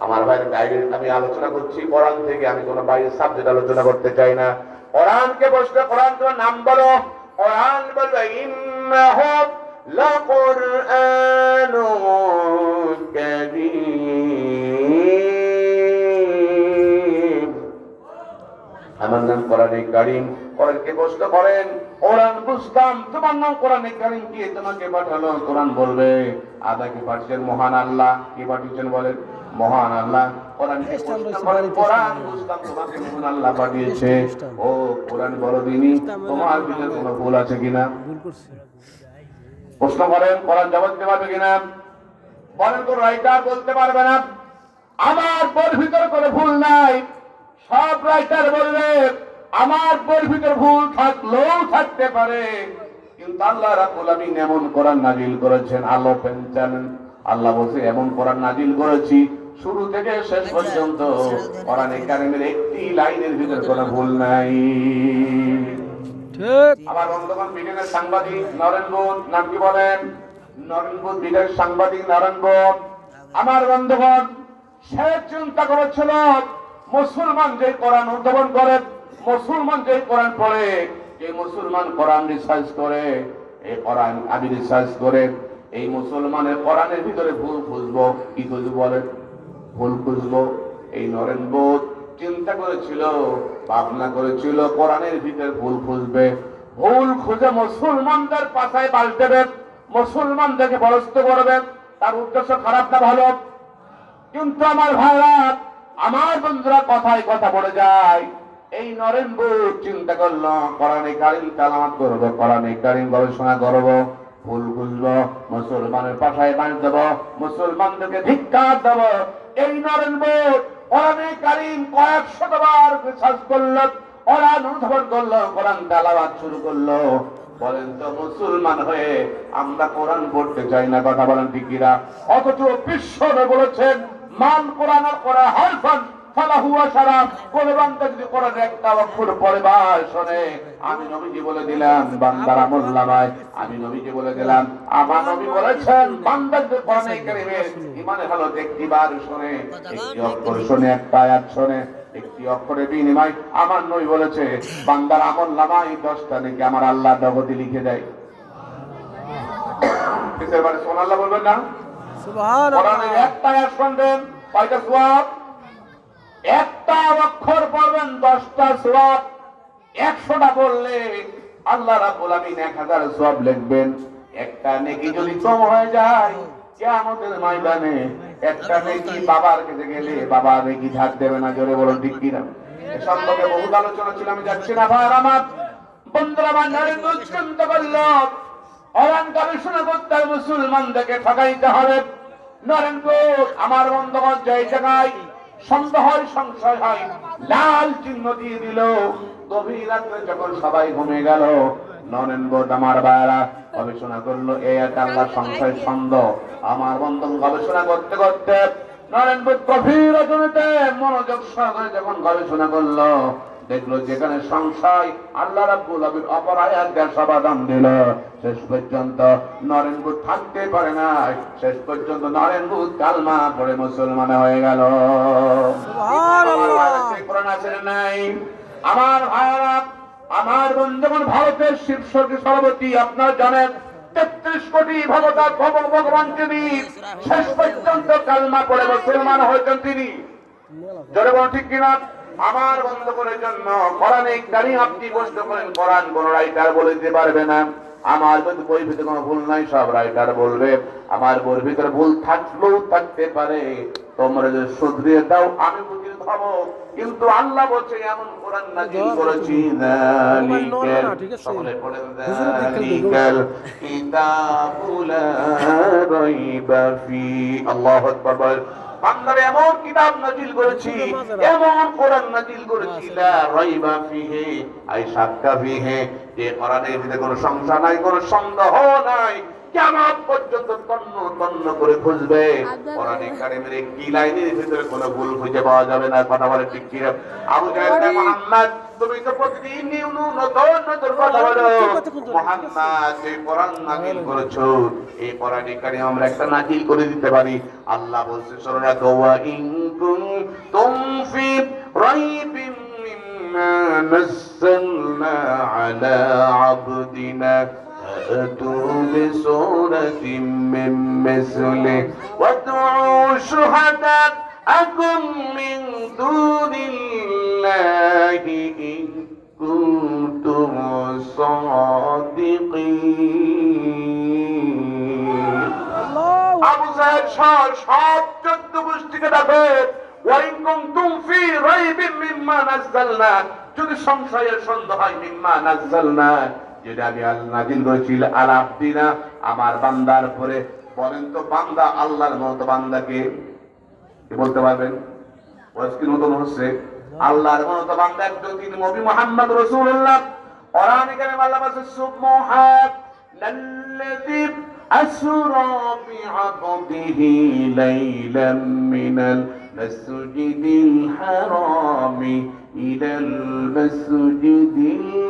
আমার ভাইয়ের বাইরে আমি আলোচনা করছি। কোরআন থেকে আমি কোনো বাইরের সাবজেক্ট আলোচনা করতে চাই না। কোরআনকে প্রশ্ন, কোরআন তোমার নাম বলো। কোরআন বলবে আমার নাম কোরআনে কারিম। কোরআনকে প্রশ্ন করেন, কোরআন বুঝতাম, তোমার নাম কোরআনে কারিম কি? তোমাকে পাঠালো, কোরআন বলবে। আদাকে পাঠিয়েছেন? মহান আল্লাহ কি পাঠিয়েছেন বলেন? মহান আল্লাহ কোরআনকে প্রশ্ন করেন কোরআন বুঝতাম তোমাকে মহান আল্লাহ পাঠিয়েছে। ও কোরআন বলো দিনই তোমার ভিতরে কোনো ভুল আছে কিনা? প্রশ্ন করেন কোরআন জবাব দিতে পারবে কিনা? বলেন কোন রাইটার বলতে পারবে না। আমার বইয়ের ভিতরে কোনো ভুল নাই। সব রাইটার বলবে আমার বইয়ের ভিতরে ভুল থাকলেও থাকতে পারে। কিন্তু আল্লাহ রাব্বুল আলামিন এমন কোরআন নাজিল করেছেন। আলো পেনচান আল্লাহ বলছে এমন কোরআন নাজিল করেছি শুরু থেকে শেষ পর্যন্ত কোরআনে কারিমের একটি লাইনের ভিতরে কোনো ভুল নাই। ঠিক। আমার বন্ধুগণ ব্রিটেনের সাংবাদিক নরেন বোধ নাম কি বলেন? নরেন বোধ ব্রিটেনের সাংবাদিক নরেন বোধ আমার বন্ধুগণ সে চিন্তা করেছিল মুসলমান যে কোরআন উদ্ভাবন করে মুসলমান যে কোরআন পড়ে যে মুসলমান কোরআন রিসার্চ করে এই কোরআন আমি রিসার্চ করে এই মুসলমানের কোরআনের ভিতরে ভুল খুঁজবো কি খুঁজবো বলেন? ভুল খুঁজবো, এই নরেন বোধ চিন্তা করেছিল, ভাবনা করেছিল, কোরআনের ভিতরে ভুল খুঁজবে। ভুল খুঁজে মুসলমানদের পাশায় পাল্টেবে মুসলমানদেরকে বরস্ত করবে, তার উদ্দেশ্য খারাপ না ভালো? কিন্তু আমার ভাইরা, আমার বন্ধুরা কথায় কথা বলে যায়, এই নরেন বোধ চিন্তা করল, কোরআনে কারিম তালামাত করব, কোরআনে কারিম গবেষণা করব, ভুল খুঁজবো। মুসলমানের পাশায় বাঁধ দেবো, মুসলমানদেরকে ধিক্কার দেবো। এই নরেন বোধ কোরআনে কারিম কয়েক শতবার রিসার্চ করল কোরআন অনুধাবন করল, কোরআন তালাবাদ শুরু করল। বলেন তো, মুসলমান হয়ে আমরা কোরআন পড়তে চাই না, কথা বলেন ঠিকিরা অথচ বিশ্ব বলেছেন, মান কোরআন কোরআন হারফান। কোন বান্দা যদি একটা অক্ষর পড়ে বা শোনে আমি নবীজি বলে দিলাম বান্দার আমি নবীজি বলে দিলাম আমার নবী বলেছেন বান্দা যদি কোরআনে কারিমের ইমানে ভালো একটি বার শোনে একটি অক্ষর শোনে একটা আয়াত শোনে একটি অক্ষরে বিনিময় আমার নই বলেছে বান্দার আমল নামাই দশটা নাকি আমার আল্লাহ জগতে লিখে দেয়। মানে সোনাল্লাহ বলবেন না? একটা আয়াত শুনবেন কয়টা সোয়াব? একটা অক্ষর পড়বেন, দশটা সোয়াব একশোটা বললে আল্লাহ রাব্বুল আমিন এক হাজার সোয়াব লিখবেন। একটা নেকি যদি কম হয়ে যায় ময়দানে একটা নেকি বাবার কাছে গেলে বাবা নেকি ধার দেবে না, জোরে ঠিক কিনা? সম্পর্কে আলোচনা ছিল, আমি যাচ্ছি না ভাই আমার। বন্ধুরা করল। করতে মুসলমানদেরকে ঠকাইতে হবে। নরেন্দ্র আমার বন্ধুগণ জয় জায়গায় সন্দেহ সংশয় হয় লাল চিহ্ন দিয়ে দিল। গভীর রাত্রে যখন সবাই ঘুমে গেল নরেন্দ্র আমার বায়রা গবেষণা করল সংশয় আমার গবেষণা করতে করতে মনোযোগ সহকারে যখন গবেষণা করল দেখল যেখানে সংশয় আল্লাহ রাব্বুল আমিন অপর আয়াত দেওয়ার সমাধান দিল। শেষ পর্যন্ত নরেন্দ্র থাকতে পারে না শেষ পর্যন্ত নরেন্দ্র কালমা পড়ে মুসলমান হয়ে গেল। নাই? আমার ভাইরা আমার বন্ধুগণ ভারতের শীর্ষকে সভাপতি আপনার জানেন তেত্রিশ কোটি ভগবত ভগবান তিনি শেষ পর্যন্ত কালমা পড়ে মুসলমান হয়েছেন তিনি। বলুন ঠিক কিনা? আমার বন্ধুগণের জন্য কোরআনে কারি আপনি প্রশ্ন করেন কোরআন কোন রাইটার বলে দিতে পারবে না। আমার কিন্তু বই ভিতরে কোনো ভুল নাই সব রাইটার বলবে। আমার বইয়ের ভিতরে ভুল থাকলেও থাকতে পারে। তোমরা যদি শুধরিয়ে দাও আমি বুঝিয়ে খাব কিন্তু আল্লাহ বলছে এমন কোরআন নাজিল করেছি যালিকাল সকলে পড়েন যালিকাল কিতাবু লা রাইবা ফি আল্লাহু আকবার বান্দারে এমন কিতাব নাজিল করেছি এমন কোরআন নাজিল করেছি লা রাইবা ফিহি আই শাক্কা ফিহি যে কোরআনের ভিতরে কোনো সংশয় নাই কোনো সন্দেহ নাই। কেমন পর্যন্ত তন্ন তন্ন করে খুঁজবে? কোরআনে কারিমের একটি লাইনের ভিতরে কোনো ভুল খুঁজে পাওয়া যাবে না? কথা বলে ঠিক কি আবু জাহেল মোহাম্মদ তুমি তো প্রতিদিন নতুন নতুন কথা বলো। মোহাম্মদ যে কোরআন নাজিল করেছ। এই কোরআনে কারিম আমরা একটা নাজিল করে দিতে পারি। আল্লাহ বলছে না দোয়া ইন কুনতুম ফি রাইবিন فأتوا بسورة من مثله وادعوا شهداءكم من دون الله إن كنتم صادقين আবু সাহেব সর সব চোদ্দ গোষ্ঠীকে ডাকে ওয়াইন কুনতুম ফি রাইবিন মিম্মা নাযালনা যদি সংশয়ের সন্দেহ হয় মিম্মা নাযালনা যেটা আমি নাজিল আমার বান্দার পরে। বলেন তো, বান্দা আল্লাহর মতো বান্দাকে বলতে পারবেন? হচ্ছে? আল্লাহর মতো বান্দা মোহাম্মদ রসুল্লাহ আল্লাহ লাল্লাযী মিনাল মাসজিদিল হারামি ইলাল মাসজিদিল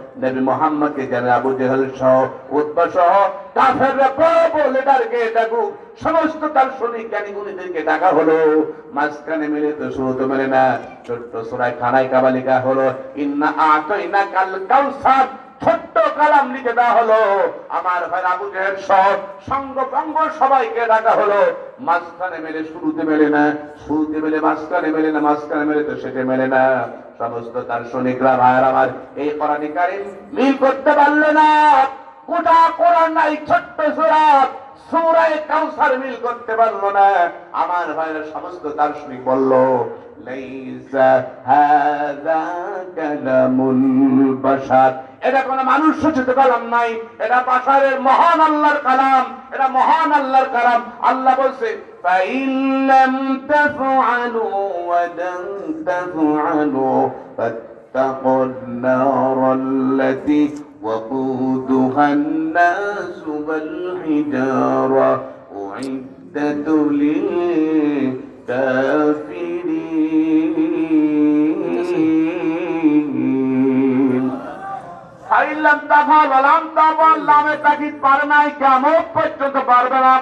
নবী মোহাম্মদকে জানে আবু জেহেল সহ উৎপা সহ কাফেররা বড় লিডারকে ডাকু। সমস্ত তার জ্ঞানী গুণীদেরকে ডাকা হলো। মাঝখানে মিলে তো শুরু তো মেলে না। ছোট্ট সুরায় খানায় কাবালিকা হলো, ইন্না আতইনা কাল কাউসার। ছোট্ট কালাম লিখে দেওয়া হলো। আমার ভাই আবু জেহের সব সঙ্গ বঙ্গ সবাইকে ডাকা হলো। মাঝখানে মেলে, শুরুতে মেলে না, শুরুতে মেলে, মাঝখানে মেলে না, মাঝখানে মেলে তো সেটা মেলে না। সমস্ত তার সৈনিকরা ভাইয়ের আমার এই কোরআন কারিম মিল করতে পারল না। গোটা কোরআন নাই, ছোট্ট সুরাত। সূরায়ে কাউসার মিল করতে পারলো না আমার ভাইয়ের সমস্ত দার্শনিক বলল লাইসা হাযা কালামুল বাশার এটা কোনো মানুষ সূচিত কালাম নাই এটা বাশারের মহান আল্লাহর কালাম এটা মহান আল্লাহর কালাম আল্লাহ বলছে فإن لم تفعلوا ولن تفعلوا فاتقوا النار التي وقودها الناس والحجارة أعدت للكافرين ফাইলাম তাফাল আলাম তাফাল নামে তাকিদ পারে নাই কেমন পর্যন্ত পারবে না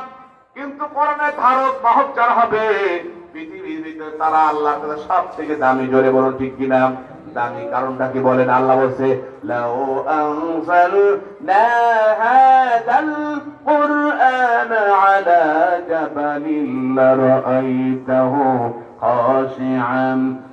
কিন্তু কোরআনের ধারক বাহক যারা হবে পৃথিবীর ভিতরে তারা আল্লাহ তাআলা সব থেকে দামি জোরে বলুন ঠিক কিনা দামি কারণটা কি বলেন আল্লাহ বলছে লাউ আনজালনা হাযাল কুরআন আলা জাবালিন লারাআইতাহু خاشعا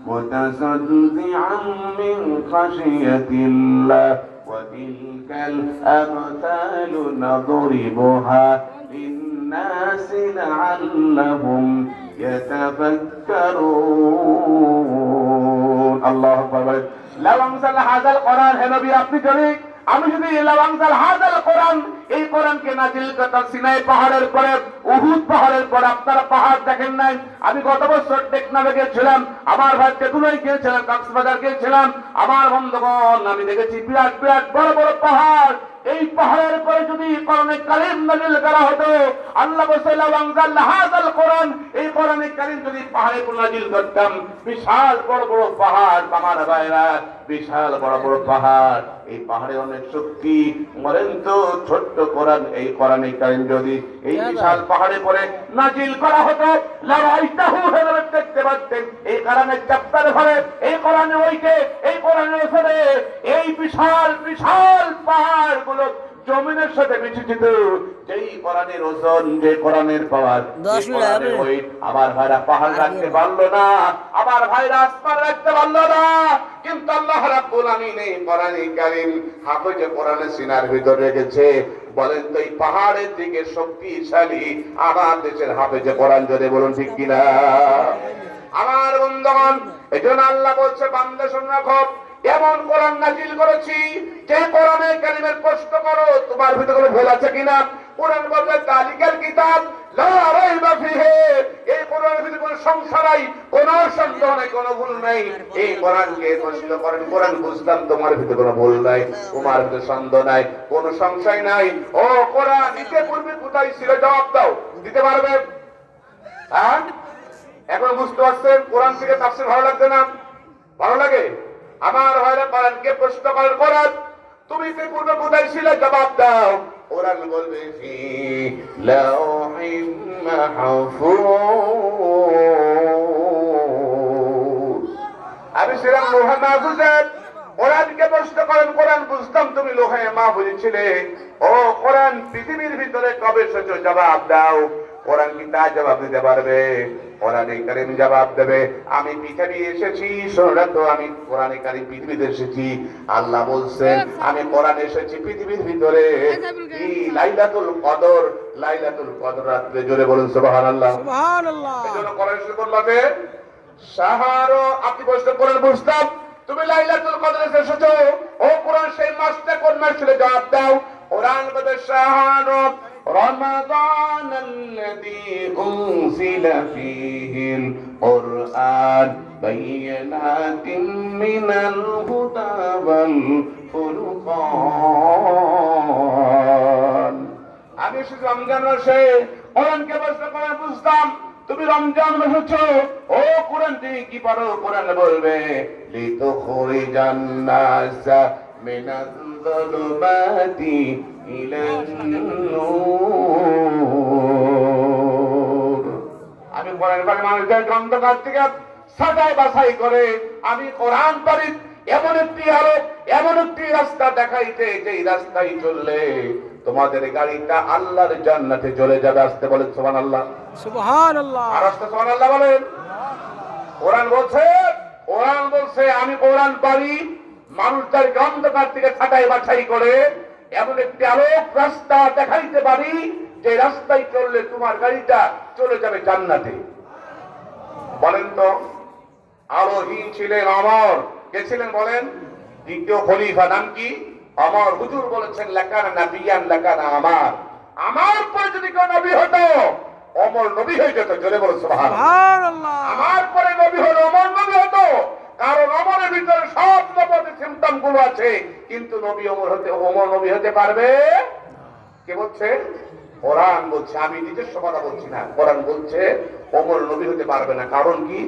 متصدعا من خشية الله وتلك الأمثال نضربها للناس لعلهم يتفكرون বলুন, আল্লাহ হাজাল কোরআন, হে নবী, আপনি যদি, আমি যদি লাওয়াংসাল হাজাল কোরআন, এই কোরআনকে নাজিল করতাম, সিনাই পাহাড়ের পরে, উহুদ পাহাড়ের পর, আপনারা পাহাড় দেখেন নাই। আমি গত বছর টেকনাফে গিয়েছিলাম আমার ভাই টেকুনাই গিয়েছিলাম কক্সবাজার গিয়েছিলাম, আমার বন্ধুগণ, আমি দেখেছি বিরাট বিরাট বড় বড় পাহাড়। এই পাহাড়ের পরে যদি কোরআনে কালিম নাজিল করা হতো আল্লাহ হাজাল কোরআন এই কোরআনে কালিম যদি পাহাড়ে কোন নাজিল করতাম বিশাল বড় বড় পাহাড় আমার ভাইরা বিশাল বড় বড় পাহাড়। এই পাহাড়ে অনেক শক্তি মরেন তো ছোট্ট কোরআন এই কোরআনে কারিম যদি এই বিশাল পাহাড়ে পরে নাজিল করা হতো লড়াইটাহু হেলে দেখতে পাচ্ছেন এই কোরআনের চ্যাপ্টারে ভরে এই কোরআনে ওইকে এই কোরআনের ওখানে এই বিশাল বিশাল পাহাড় গুলো জমিনের সাথে বিচিত যেই কোরআনের ওজন যে কোরআনের পাওয়ার আমার ভাইরা পাহাড় রাখতে পারল না আমার ভাইরা আসমান রাখতে পারল না। কিন্তু আল্লাহ রাব্বুল আমিন এই কোরআনে কারীম হাফেজে কোরআনে সিনার ভিতরে রেখেছে। বলেন তো এই পাহাড়ের দিকে শক্তিশালী আমার দেশের হাফেজে কোরআন জোরে বলুন ঠিক কিনা? আমার বন্ধুগণ এই জন্য আল্লাহ বলছে বান্দা শুনে এমন কোরআন নাজিল করেছি, যে কোরআনে কালিমের প্রশ্ন করো, তোমার ভিতরে কোনো ভুল আছে কিনা? কোরআন বলবে তালিকার কিতাব সংশয় নাই ও কোথায় ছিল? জবাব দাও। দিতে পারবে? হ্যাঁ? এখন বুঝতে পারছেন? ভালো না? ভালো লাগে? আমার ভাইরা কোরআনকে প্রশ্ন করেন কোরআন তুমি তে পূর্বে কোথায় ছিলে? জবাব দাও। কোরআন বলবে, ফি লাউহিম মাহফুজ। আমি ছিলাম লোহা মাহফুজে কোরআনকে প্রশ্ন করেন, কোরআন বুঝতাম তুমি লোহায় মাহফুজে ছিলে। ও, কোরআন পৃথিবীর ভিতরে কবে এসেছ? জবাব দাও। কোরআন কি তা জবাব দিতে পারবে কোরআন কারিম জবাব দেবে। আমি পৃথিবী এসেছি শোনা তো আমি কোরআন কারিম পৃথিবীতে এসেছি। আল্লাহ বলছেন আমি কোরআন এসেছি পৃথিবীর ভিতরে। লাইলাতুল কদর লাইলাতুল কদর রাত্রে জোরে বলুন সুবহানাল্লাহ। সুবহানাল্লাহ। এই জন্য কোরআন শুরু করলামে সাহারো আপনি প্রশ্ন করেন বুঝতাম। তুমি লাইলাতুল কদরে এসেছ। ও কোরআন সেই মাসটা কোন মাস ছিল জবাব দাও? কোরআন বলে সাহারো رمضان الذي أنزل فيه القرآن بينات من الهدى والفرقان আমি শুধু রমজান মাসে কোরআনকে প্রশ্ন করে বুঝতাম তুমি রমজান মাসেছো ও কোরআন তুমি কি পারো কোরআন বলবে লিতো খরি জান্নাসা মিনাল যুলুমাতি ইলান নূর আমি কোরআন পারি মানুষদের অন্ধকার থেকে সাজাই বাছাই করে আমি কোরআন পারি এমন একটি আলো এমন একটি রাস্তা দেখাইতে যে রাস্তায় চললে তোমাদের গাড়িটা আল্লাহর জান্নাতে চলে যাবে আসতে বলেন সোমান আল্লাহ সুবহানাল্লাহ। আর আসতে সোমান আল্লাহ বলেন। কোরআন বলছে কোরআন বলছে আমি কোরআন পারি মানুষদেরকে অন্ধকার থেকে ছাটাই বাছাই করে এমন একটি আলোক রাস্তা দেখাইতে পারি যে রাস্তায় চললে তোমার গাড়িটা চলে যাবে জান্নাতে। বলেন তো আলোহীন ছিলেন অমর। কে ছিলেন বলেন? দ্বিতীয় খলিফা নাম কি? অমর হুজুর বলেছেন লেখানা নাবিয়ান লেখানা আমার। আমার পরে যদি কেউ নবী হতো অমর নবী হয়ে যেত জোরে বলে সুবহানাল্লাহ। আমার পরে নবী হলো অমর নবী হতো। কারণ অমরের ভিতরে সব নবতের সিমটম গুলো আছে কিন্তু নবী অমর হতে অমর নবী হতে পারবে কে বলছে কোরআন বলছে আমি নিজস্ব কথা বলছি না কোরআন বলছে অমর নবী হতে পারবে না কারণ কি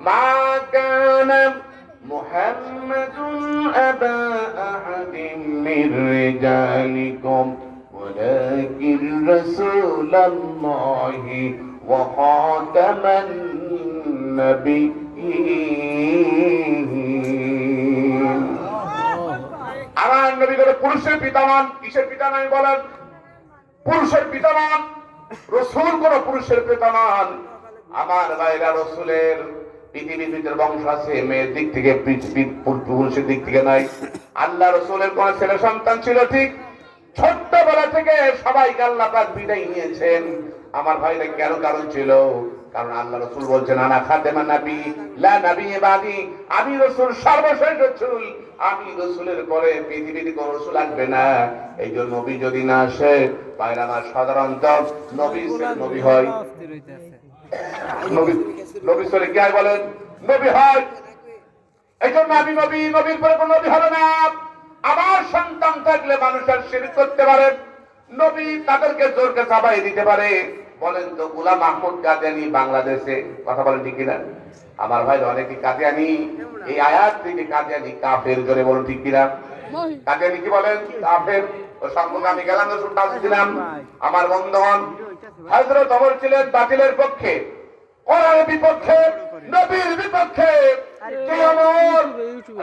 মা কানা মুহাম্মাদুন আবা আহাদিন মির রিজালিকুম ولكن رسول الله وخاتم النبيين আমার পুরুষের পিতামান কিসের পিতা নাই বলেন? পুরুষের পিতামান রসুল কোন পুরুষের পিতামান আমার রসুলের পৃথিবীর বংশ আছে, মেয়ের দিক থেকে পুরুষের দিক থেকে নাই। আল্লাহ রসুলের কোন ছেলে সন্তান ছিল ঠিক? ছোট্টবেলা থেকে সবাইকে আল্লাহ পাক বিদায় নিয়েছেন। আমার ভাইরা কেন কারণ ছিল? কারণ আল্লাহ রসুল বলছেন, আনা খাদেমা নাবি, লা নাবি বাদি আমি রসুল সর্বশেষ রসুল, আমি রসুলের পরে পৃথিবীতে কোন রসুল আসবে না। এই জন্য নবী যদি না আসে বাইরে আমার সাধারণত নবী নবী হয়। নবী নবী সরে কি বলেন? নবী হয়। এই জন্য আমি নবী, নবীর পরে কোন নবী হবে না। সন্তান থাকলে মানুষের শির করতে পারে। নবী তাদেরকে জোরকে চাপাই দিতে পারে। বলেন তো, গুলাম মাহমুদ কাদিয়ানি বাংলাদেশে, কথা বলেন ঠিক কিনা? আমার ভাই অনেকে কাদিয়ানি এই আয়াত থেকে কাদিয়ানি কাফের, জোরে বলুন ঠিক কিনা? কাদিয়ানি কি বলেন? কাফের। সম্পর্কে আমি গেলাম আসছিলাম আমার বন্ধন হজরত অমর ছিলেন বাতিলের পক্ষে, কোরআনের বিপক্ষে, নবীর বিপক্ষে। আমার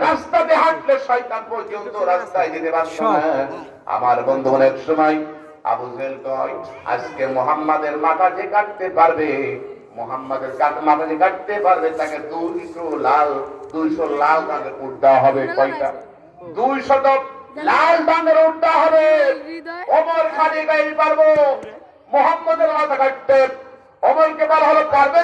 রাস্তাতে হাঁটলে শয়তান পর্যন্ত রাস্তায় যেতে পারত না। আমার বন্ধু অনেক সময় আবু জেল কয় আজকে মোহাম্মদের মাথা যে কাটতে পারবে মোহাম্মদের কাট- মাথা যে কাটতে পারবে তাকে দুইশো লাল দুইশো লাল তাকে উঠতে হবে কয়টা? দুইশত লাল দানের হবে। ওমর খালি গাইল পারব। মোহাম্মদের মাথা কাটতে। ওমরকে বলা হলো পারবে